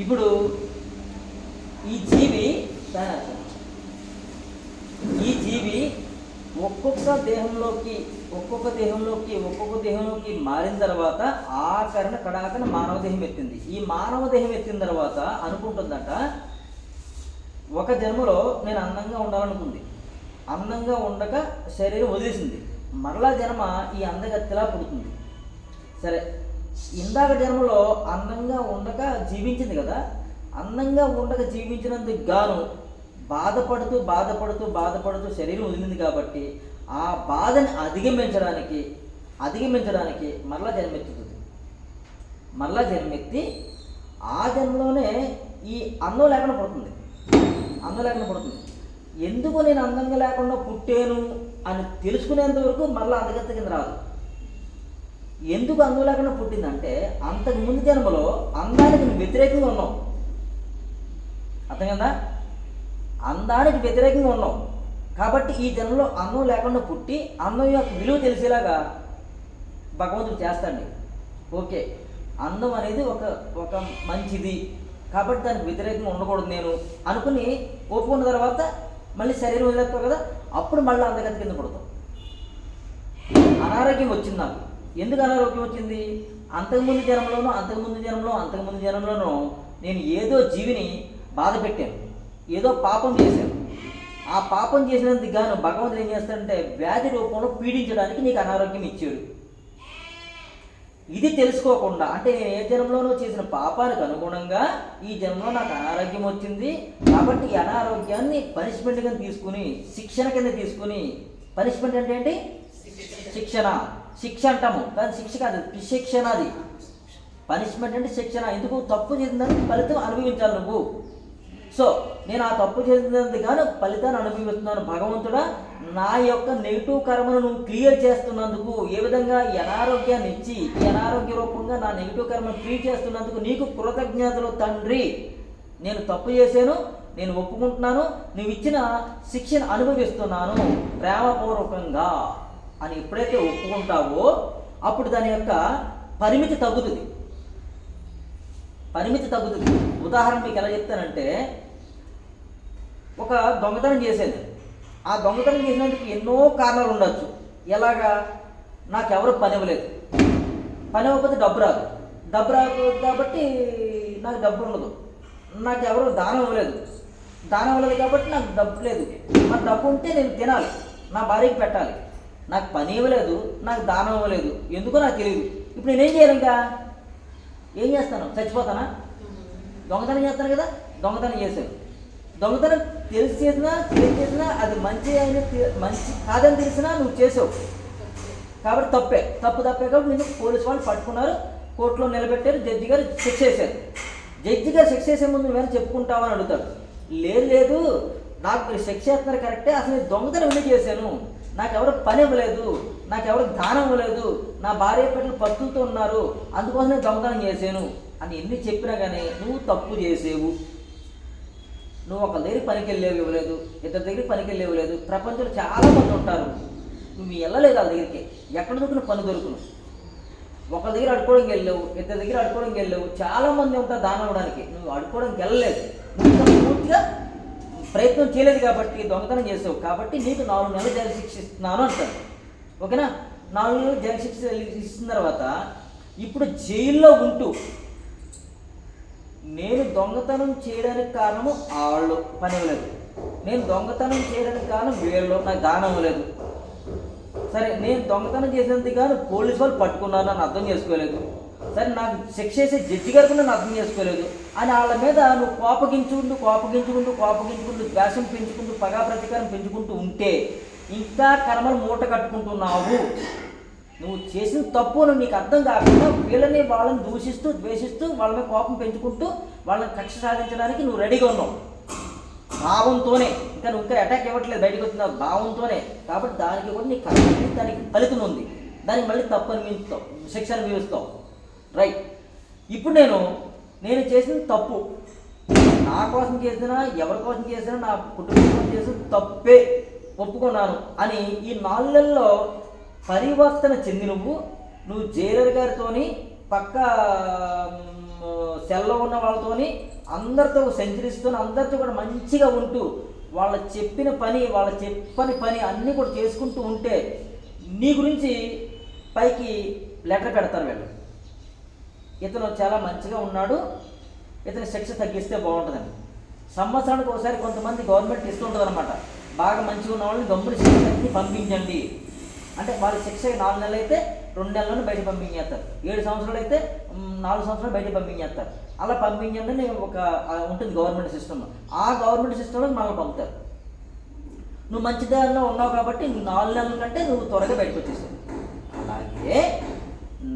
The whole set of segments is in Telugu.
ఇప్పుడు ఈ జీవి ఈ జీవి ఒక్కొక్క దేహంలోకి ఒక్కొక్క దేహంలోకి ఒక్కొక్క దేహంలోకి మారిన తర్వాత ఆకరణ కడాకన మానవ దేహం ఎత్తింది. ఈ మానవ దేహం ఎత్తిన తర్వాత అనుకుంటుందట ఒక జన్మలో నేను అందంగా ఉండాలనుకుంది. అందంగా ఉండక శరీరం వదిలేసింది. మరలా జన్మ ఈ అందగత్తిలా పుడుతుంది. సరే ఇందాక జన్మలో అందంగా ఉండక జీవించింది కదా? అందంగా ఉండక జీవించినందుకు గాను బాధపడుతూ బాధపడుతూ బాధపడుతూ శరీరం వదిలింది కాబట్టి ఆ బాధని అధిగమించడానికి అధిగమించడానికి మరలా జన్మెత్తుతుంది. మరలా జన్మెత్తి ఆ జన్మలోనే ఈ అందం లేకుండా పడుతుంది. అందం లేకుండా పడుతుంది. ఎందుకు నేను అందంగా లేకుండా పుట్టాను అని తెలుసుకునేంత వరకు మరలా అధిగత కింద రాదు. ఎందుకు అందం లేకుండా పుట్టిందంటే అంతకు ముందు జన్మలో అందానికి నువ్వు వ్యతిరేకంగా ఉన్నావు. అర్థం కదా అందానికి వ్యతిరేకంగా ఉన్నావు. కాబట్టి ఈ జన్మలో అందం లేకుండా పుట్టి అందం యొక్క విలువ తెలిసేలాగా భగవంతుడు చేస్తాడు. ఓకే. అందం అనేది ఒక ఒక మంచిది. కాబట్టి దానికి వ్యతిరేకంగా ఉండకూడదు నేను అనుకుని ఒప్పుకున్న తర్వాత మళ్ళీ శరీరం వదిలేస్తావు కదా? అప్పుడు మళ్ళీ అందగతి కింద పడతావు. అనారోగ్యం వచ్చింది నాకు. ఎందుకు అనారోగ్యం వచ్చింది? అంతకుముందు జన్మలోనూ అంతకుముందు జన్మలో అంతకుముందు జన్మలోనూ నేను ఏదో జీవిని బాధ పెట్టాను. ఏదో పాపం చేశాను. ఆ పాపం చేసినందుకు గాను భగవంతుడు ఏం చేస్తాడంటే వ్యాధి రూపంలో పీడించడానికి నీకు అనారోగ్యం ఇచ్చాడు. ఇది తెలుసుకోకుండా అంటే నేను ఏ జన్మలోనూ చేసిన పాపానికి అనుగుణంగా ఈ జన్మలో నాకు అనారోగ్యం వచ్చింది. కాబట్టి ఈ అనారోగ్యాన్ని పనిష్మెంట్ కింద తీసుకుని శిక్షణ కింద తీసుకుని పనిష్మెంట్ అంటే ఏంటి? శిక్షణ. శిక్ష అంటాము. కానీ శిక్ష కాదు శిక్షణ అది. పనిష్మెంట్ అంటే శిక్షణ. ఎందుకు? తప్పు చేసినందుకు ఫలితం అనుభవించాలి నువ్వు. సో నేను ఆ తప్పు చేసినందుకు కాను ఫలితాన్ని అనుభవిస్తున్నాను. భగవంతుడా నా యొక్క నెగిటివ్ కర్మను నువ్వు క్లియర్ చేస్తున్నందుకు ఏ విధంగా అనారోగ్యాన్ని ఇచ్చి ఈ అనారోగ్య రూపంగా నా నెగిటివ్ కర్మను క్లియర్ చేస్తున్నందుకు నీకు కృతజ్ఞతలు తండ్రి. నేను తప్పు చేశాను నేను ఒప్పుకుంటున్నాను నువ్వు ఇచ్చిన శిక్షను అనుభవిస్తున్నాను. ప్రేమపూర్వకంగా. అని ఎప్పుడైతే ఒప్పుకుంటావో అప్పుడు దాని యొక్క పరిమితి తగ్గుతుంది. పరిమితి తగ్గుతుంది. ఉదాహరణ మీకు ఎలా చెప్తానంటే ఒక దొంగతనం చేసేది. ఆ దొంగతనం చేసినందుకు ఎన్నో కారణాలు ఉండొచ్చు. ఎలాగా? నాకెవరు పని ఇవ్వలేదు. పని ఇవ్వకపోతే డబ్బు రాదు. డబ్బు రాదు కాబట్టి నాకు డబ్బు ఉండదు. నాకు ఎవరు దానం ఇవ్వలేదు. దానం ఇవ్వలేదు కాబట్టి నాకు డబ్బు లేదు. మరి డబ్బు ఉంటే నేను తినాలి. నా భార్యకి పెట్టాలి. నాకు పని ఇవ్వలేదు నాకు దానం ఇవ్వలేదు. ఎందుకో నాకు తెలియదు ఇప్పుడు నేనేం చేయాలి ఇంకా? ఏం చేస్తాను? చచ్చిపోతానా? దొంగతనం చేస్తాను కదా? దొంగతనం చేశాను. దొంగతనం తెలిసి చేసినా తెలిసి చేసినా అది మంచి అయిన మంచి కాదని తెలిసినా నువ్వు చేసావు. కాబట్టి తప్పే. తప్పు తప్పే కాబట్టి నిన్ను పోలీసు వాళ్ళు పట్టుకున్నారు కోర్టులో నిలబెట్టారు జడ్జి గారు శిక్ష చేశారు. జడ్జి గారు శిక్ష చేసే ముందు నువ్వేమైనా చెప్పుకుంటావని అడుగుతాడు. లేదు లేదు. నాకు మీరు శిక్ష చేస్తున్నారు కరెక్టే అసలు నేను దొంగతనం ఎందుకు చేశాను? నాకు పని ఇవ్వలేదు నాకు ఎవరు దానం ఇవ్వలేదు నా భార్య పిల్లలు పత్తులతో ఉన్నారు అందుకోసం నేను దొంగతనం చేశాను. అని ఎన్ని చెప్పినా కానీ నువ్వు తప్పు చేసేవు. నువ్వు ఒక దగ్గరికి పనికి వెళ్ళేవి ఇవ్వలేదు ఇద్దరి దగ్గరికి పనికి వెళ్ళేవి లేదు ప్రపంచంలో చాలామంది ఉంటారు. నువ్వు వెళ్ళలేదు వాళ్ళ దగ్గరికి. ఎక్కడ దొరికిన పని దొరుకును. ఒక దగ్గర అడుకోవడానికి వెళ్ళావు ఇద్దరి దగ్గర అడుకోవడానికి వెళ్ళావు. చాలా మంది ఉంటారు దానం ఇవ్వడానికి. నువ్వు అడుకోవడానికి వెళ్ళలేదు. నువ్వు పూర్తిగా ప్రయత్నం చేయలేదు కాబట్టి దొంగతనం చేసావు. కాబట్టి నీకు నాలుగు నెలలు జైలు శిక్ష ఇస్తున్నాను అంటారు. ఓకేనా? నాలుగు నెలలు జైలు శిక్ష ఇచ్చిన తర్వాత ఇప్పుడు జైల్లో ఉంటూ నేను దొంగతనం చేయడానికి కారణము వాళ్ళు పని ఇవ్వలేదు నేను దొంగతనం చేయడానికి కారణం వీళ్ళు నాకు దానం ఇవ్వలేదు సరే నేను దొంగతనం చేసినందుకు కానీ పోలీసు వాళ్ళు పట్టుకున్నారు అని అర్థం చేసుకోలేదు. సరే నాకు శిక్ష చేసే జడ్జి గారు కూడా నన్ను అర్థం చేసుకోలేదు. అని వాళ్ళ మీద నువ్వు కోపగించుకుంటూ కోపగించుకుంటూ కోపగించుకుంటూ ద్వేషం పెంచుకుంటూ పగా ప్రతీకారం పెంచుకుంటూ ఉంటే ఇంకా కర్మలు మూట కట్టుకుంటున్నావు. నువ్వు చేసిన తప్పును నీకు అర్థం కాకుండా వీళ్ళని వాళ్ళని దూషిస్తూ ద్వేషిస్తూ వాళ్ళ మీద కోపం పెంచుకుంటూ వాళ్ళని కక్ష సాధించడానికి నువ్వు రెడీగా ఉన్నావు. భావంతోనే. ఇంకా నువ్వు ఇంకా అటాక్ ఇవ్వట్లేదు బయటకు వచ్చిన భావంతోనే. కాబట్టి దానికి కూడా నీ కర్మ దానికి ఫలితం ఉంది. దానికి మళ్ళీ తప్పు అనిపిస్తావు శిక్ష అనిపిస్తావు. రైట్ ఇప్పుడు నేను నేను చేసిన తప్పు. నా కోసం చేసినా ఎవరి కోసం చేసినా నా కుటుంబం కోసం చేసిన తప్పే ఒప్పుకున్నాను అని ఈ నాలుగు పరివర్తన చెంది నువ్వు నువ్వు జైలర్ గారితోని పక్క సెల్లో ఉన్న వాళ్ళతోని అందరితో సెంచరీస్తో అందరితో కూడా మంచిగా ఉంటూ వాళ్ళ చెప్పిన పని వాళ్ళ చెప్పని పని అన్నీ కూడా చేసుకుంటూ ఉంటే నీ గురించి పైకి లెటర్ పెడతారు వీళ్ళు. ఇతను చాలా మంచిగా ఉన్నాడు. ఇతని శిక్ష తగ్గిస్తే బాగుంటుందండి. సంవత్సరానికి ఒకసారి కొంతమంది గవర్నమెంట్ ఇస్తుంటుంది అనమాట బాగా మంచిగా ఉన్న వాళ్ళని గమ్ముని శిక్ష తగ్గి పంపించండి. అంటే వాళ్ళ శిక్ష నాలుగు నెలలు అయితే రెండు నెలలను బయట పంపించేస్తారు. ఏడు సంవత్సరాలు అయితే నాలుగు సంవత్సరాలు బయట పంపించేస్తారు. అలా పంపించండి ఒక ఉంటుంది గవర్నమెంట్ సిస్టమ్. ఆ గవర్నమెంట్ సిస్టంలో మనల్ని పంపుతారు. నువ్వు మంచిదారిలో ఉన్నావు కాబట్టి నువ్వు నాలుగు నెలల కంటే నువ్వు త్వరగా బయటకు వచ్చేసావు. అలాగే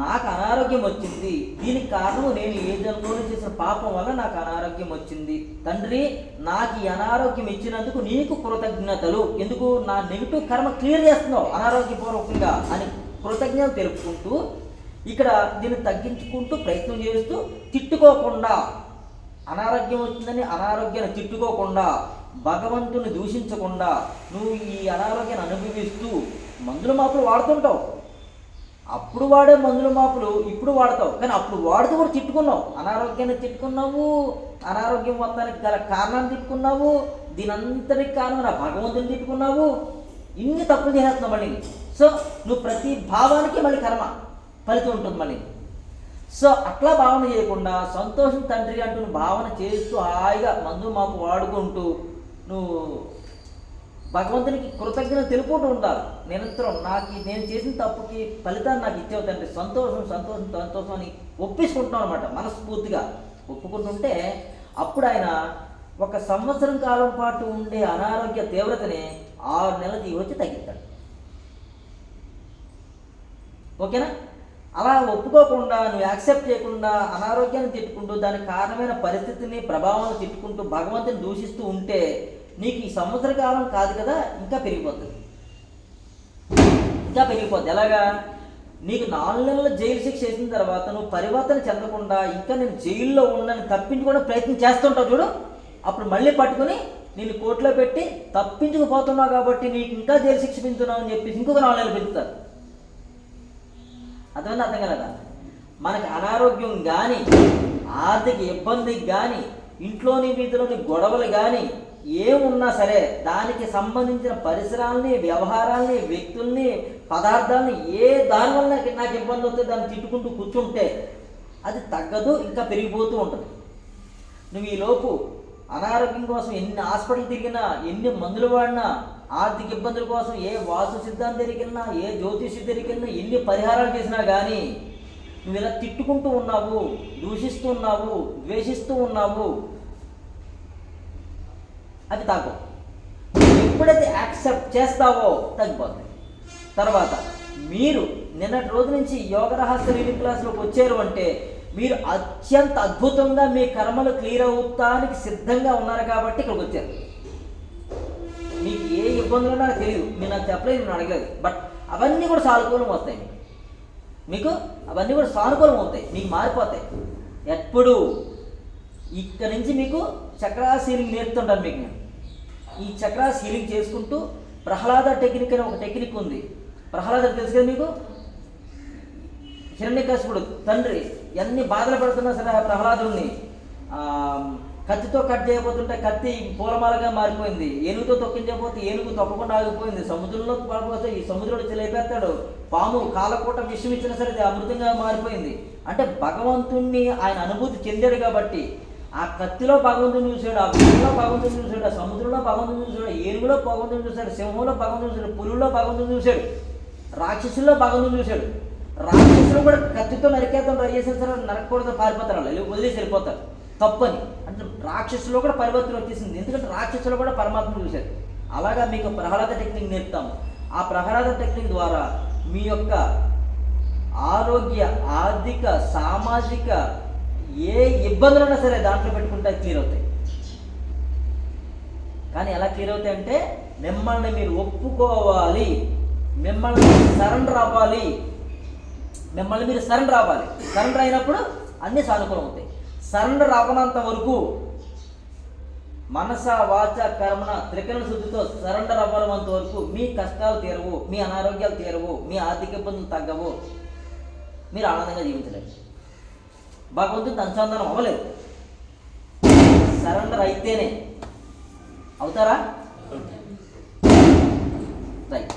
నాకు అనారోగ్యం వచ్చింది. దీనికి కారణం నేను ఏ జన్మలో చేసిన పాపం వల్ల నాకు అనారోగ్యం వచ్చింది. తండ్రి నాకు ఈ అనారోగ్యం ఇచ్చినందుకు నీకు కృతజ్ఞతలు. ఎందుకు? నా నెగిటివ్ కర్మ క్లియర్ చేస్తున్నావు అనారోగ్యపూర్వకంగా అని కృతజ్ఞత తెలుపుకుంటూ ఇక్కడ దీన్ని తగ్గించుకుంటూ ప్రయత్నం చేస్తూ తిట్టుకోకుండా అనారోగ్యం వచ్చిందని అనారోగ్యాన్ని తిట్టుకోకుండా భగవంతుని దూషించకుండా నువ్వు ఈ అనారోగ్యాన్ని అనుభవిస్తూ మందులు మాత్రం వాడుతుంటావు. అప్పుడు వాడే మందుల మాపులు ఇప్పుడు వాడతావు. కానీ అప్పుడు వాడుతూ కూడా తిట్టుకున్నావు. అనారోగ్యాన్ని తిట్టుకున్నావు. అనారోగ్యం మొత్తానికి గల కారణాన్ని తిట్టుకున్నావు. దీని అంతటికి కారణం నా భగవంతుని తిట్టుకున్నావు. ఇన్ని తప్పులు చేసేస్తున్నావు మళ్ళీ. సో నువ్వు ప్రతి భావానికి మళ్ళీ కర్మ ఫలితం ఉంటుంది మళ్ళీ. సో అట్లా భావన చేయకుండా సంతోషం తండ్రి అంటూ భావన చేస్తూ హాయిగా మందు మాపు వాడుకుంటూ నువ్వు భగవంతునికి కృతజ్ఞత తెలుపుకుంటూ ఉండాలి నిరంతరం నాకు నేను చేసిన తప్పుకి ఫలితాన్ని నాకు ఇచ్చేవు తండ్రి. సంతోషం సంతోషం సంతోషం అని ఒప్పించుకుంటున్నాం అనమాట మనస్ఫూర్తిగా. ఒప్పుకుంటుంటే అప్పుడు ఆయన ఒక సంవత్సరం కాలం పాటు ఉండే అనారోగ్య తీవ్రతని ఆరు నెలల దిగి వచ్చి తగ్గిస్తాడు. ఓకేనా? అలా ఒప్పుకోకుండా నువ్వు యాక్సెప్ట్ చేయకుండా అనారోగ్యాన్ని తిట్టుకుంటూ దానికి కారణమైన పరిస్థితిని ప్రభావాన్ని తిట్టుకుంటూ భగవంతుని దూషిస్తూ ఉంటే నీకు ఈ సంవత్సర కాలం కాదు కదా ఇంకా పెరిగిపోతుంది ఇంకా పెరిగిపోద్ది. ఎలాగా? నీకు నాలుగు నెలల జైలు శిక్ష వేసిన తర్వాత నువ్వు పరివర్తన చెందకుండా ఇంకా నేను జైల్లో ఉండని తప్పించుకోవడం ప్రయత్నం చేస్తుంటావు చూడు. అప్పుడు మళ్ళీ పట్టుకుని నేను కోర్టులో పెట్టి తప్పించుకుపోతున్నావు కాబట్టి నీకు ఇంకా జైలు శిక్ష పెంచుతున్నావు అని చెప్పేసి ఇంకొక నాలుగు నెలలు పెంచుతారు. అర్థమైంది? అర్థం కదా మనకి అనారోగ్యం కానీ ఆర్థిక ఇబ్బంది కానీ ఇంట్లోని వీధిలోని గొడవలు కానీ ఏమున్నా సరే దానికి సంబంధించిన పరిసరాలని వ్యవహారాల్ని వ్యక్తుల్ని పదార్థాలని ఏ దాని వల్ల నాకు- ఇబ్బంది వస్తే దాన్ని తిట్టుకుంటూ కూర్చుంటే అది తగ్గదు ఇంకా పెరిగిపోతూ ఉంటుంది. నువ్వు ఈలోపు అనారోగ్యం కోసం ఎన్ని హాస్పిటల్ తిరిగినా ఎన్ని మందులు వాడినా ఆర్థిక ఇబ్బందుల కోసం ఏ వాసు సిద్ధాంతం తిరిగినా ఏ జ్యోతిషి తిరిగినా ఎన్ని పరిహారాలు చేసినా కానీ నువ్వు ఇలా తిట్టుకుంటూ ఉన్నావు దూషిస్తూ ఉన్నావు ద్వేషిస్తూ ఉన్నావు అది తాగు. ఎప్పుడైతే యాక్సెప్ట్ చేస్తావో తగ్గిపోతుంది. తర్వాత మీరు నిన్నటి రోజు నుంచి యోగ రహస్య రీడింగ్ క్లాస్లోకి వచ్చారు అంటే మీరు అత్యంత అద్భుతంగా మీ కర్మలు క్లియర్ అవుతానికి సిద్ధంగా ఉన్నారు కాబట్టి ఇక్కడికి వచ్చారు. మీకు ఏ ఇబ్బందులు నాకు తెలియదు మీరు నాకు చెప్పలేదు నేను అడగలేదు. బట్ అవన్నీ కూడా సానుకూలం వస్తాయి మీకు. అవన్నీ కూడా సానుకూలం అవుతాయి మీకు మారిపోతాయి. ఎప్పుడు ఇక్కడ నుంచి మీకు చక్రా సీలింగ్ నేర్పుతుంటాను మీకు నేను. ఈ చక్రాస్ సీలింగ్ చేసుకుంటూ ప్రహ్లాద టెక్నిక్ అనే ఒక టెక్నిక్ ఉంది. ప్రహ్లాద తెలుసు కదా మీకు? హిరణ్యకశిపుడు తండ్రి ఎన్ని బాధలు పడుతున్నా సరే ఆ ప్రహ్లాదుని కత్తితో కట్ చేయబోతుంటే కత్తి పూలమాలగా మారిపోయింది. ఏనుగుతో తొక్కించకపోతే ఏనుగు తొక్కకుండా ఆగిపోయింది. సముద్రంలో పడిపోతే ఈ సముద్రంలో లేపేస్తాడు పాము కాలపూట విషయం ఇచ్చిన సరే అది అమృతంగా మారిపోయింది. అంటే భగవంతుణ్ణి ఆయన అనుభూతి చెందాడు కాబట్టి ఆ కత్తిలో భగవంతుని చూశాడు ఆ విషయంలో భగవంతుని చూశాడు ఆ సముద్రంలో భగవంతుని చూశాడు ఏనుగులో భగవంతుని చూశాడు సింహంలో భగవంతుని చూశాడు పులుల్లో భగవంతుని చూశాడు రాక్షసుల్లో భగవంతుని చూశాడు. రాక్షసులు కూడా కత్తితో నరికేతం ట్రై చేసిన నరకకూడదు పారిపోతారు వాళ్ళు వదిలేసి వెళ్ళిపోతారు. తప్పని. అంటే రాక్షసులో కూడా పరివర్తన వచ్చేసింది. ఎందుకంటే రాక్షసులు కూడా పరమాత్మ చూశారు. అలాగా మీకు ప్రహ్లాద టెక్నిక్ నేర్పుతాము. ఆ ప్రహ్లాద టెక్నిక్ ద్వారా మీ యొక్క ఆరోగ్య ఆర్థిక సామాజిక ఏ ఇబ్బందులు ఉన్నా సరే దాంట్లో పెట్టుకుంటే క్లియర్ అవుతాయి. కానీ ఎలా క్లియర్ అవుతాయి అంటే మిమ్మల్ని మీరు ఒప్పుకోవాలి. మిమ్మల్ని సరెండర్ అవ్వాలి. మిమ్మల్ని మీరు సరెండర్ అవ్వాలి. సరెండర్ అయినప్పుడు అన్నీ సానుకూలం అవుతాయి. సరెండర్ అవ్వనంత వరకు మనస వాచ కర్మణ త్రికరణ శుద్ధితో సరెండర్ అవ్వనంత వరకు మీ కష్టాలు తీరవు మీ అనారోగ్యాలు తీరవు మీ ఆర్థిక ఇబ్బందులు తగ్గవు. మీరు ఆనందంగా జీవించలేరు. భగవంతుడితో అనుసంధానం అవ్వలేదు. సరెండర్ అయితేనే. అవుతారా? రైట్.